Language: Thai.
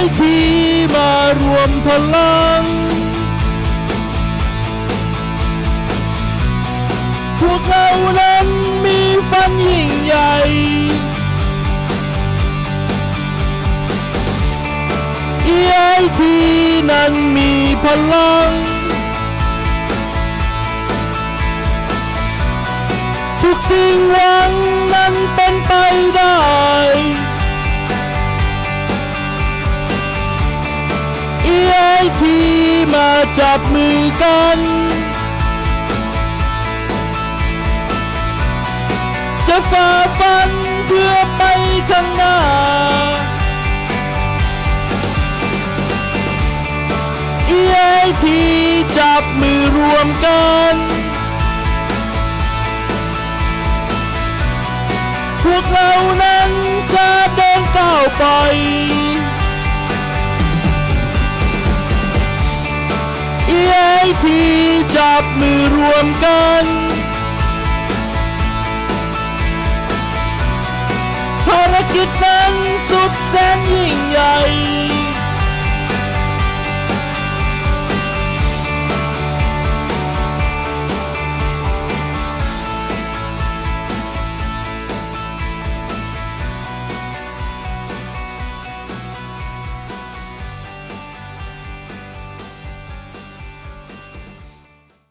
EIT มารวมพลัง พวกเรานั้นมีฝันยิ่งใหญ่ EIT นั้นมีพลัง ทุกสิ่งหวังนั้นเป็นไปได้ มาจับมือกัน จะฝ่าฟันเพื่อไปข้างหน้า EIT จับมือรวมกัน พวกเรานั้นจะเดินก้าวไป ทีจับมือรวมกัน ภารกิจนั้นสุดแสนยิ่งใหญ่